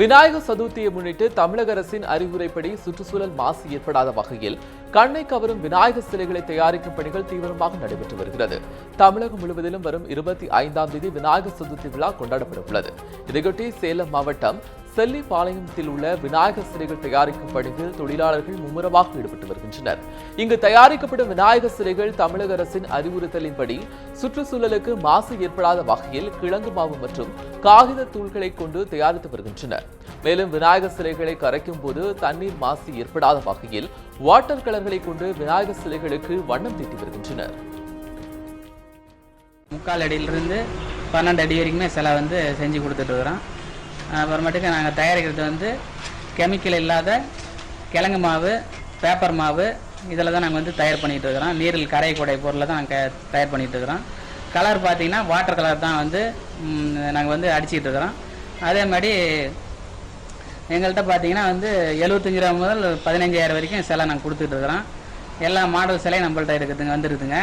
விநாயகர் சதுர்த்தியை முன்னிட்டு தமிழக அரசின் அறிவுரைப்படி சுற்றுச்சூழல் மாசு ஏற்படாத வகையில் கண்ணை கவரும் விநாயகர் சிலைகளை தயாரிக்கும் பணிகள் தீவிரமாக நடைபெற்று வருகிறது. தமிழகம் முழுவதிலும் வரும் இருபத்தி ஐந்தாம் தேதி விநாயகர் சதுர்த்தி விழா கொண்டாடப்பட உள்ளது இதையொட்டி சேலம் மாவட்டம் செல்லிப்பாளையத்தில் உள்ள விநாயகர் சிலைகள் தயாரிக்கும் பணியில் தொழிலாளர்கள் மும்முரமாக ஈடுபட்டு வருகின்றனர். இங்கு தயாரிக்கப்படும் விநாயகர் சிலைகள் தமிழக அரசின் அறிவுறுத்தலின்படி சுற்றுச்சூழலுக்கு மாசு ஏற்படாத வகையில் கிழங்கு மாவு மற்றும் காகித தூள்களை கொண்டு தயாரித்து வருகின்றனர். மேலும் விநாயகர் சிலைகளை கரைக்கும் போது தண்ணீர் மாசு ஏற்படாத வகையில் வாட்டர் கலர்களை கொண்டு விநாயகர் சிலைகளுக்கு வண்ணம் தீட்டி வருகின்றனர். முக்கால் அடியிலிருந்து பன்னெண்டு அடி வரைக்குமே சிலை வந்து செஞ்சு கொடுத்துட்டு இருக்கிறோம். அப்புறமேட்டுக்கு நாங்கள் தயாரிக்கிறது வந்து கெமிக்கல் இல்லாத கிழங்கு மாவு பேப்பர் மாவு இதில் தான் நாங்கள் வந்து தயார் பண்ணிகிட்டு இருக்கிறோம். நீரில் கரையக்கூடிய பொருளை தான் நாங்கள் தயார் பண்ணிகிட்டு இருக்கிறோம். கலர் பார்த்திங்கன்னா வாட்டர் கலர் தான் வந்து நாங்கள் வந்து அடிச்சிக்கிட்டு இருக்கிறோம். அதே மாதிரி எங்கள்கிட்ட பார்த்தீங்கன்னா வந்து எழுபத்தஞ்சி ரூபா முதல் பதினஞ்சாயிரம் வரைக்கும் சிலை நாங்கள் கொடுத்துட்டு இருக்கிறோம். எல்லா மாடல் சிலையும் நம்மள்ட்ட இருக்குதுங்க வந்துருக்குதுங்க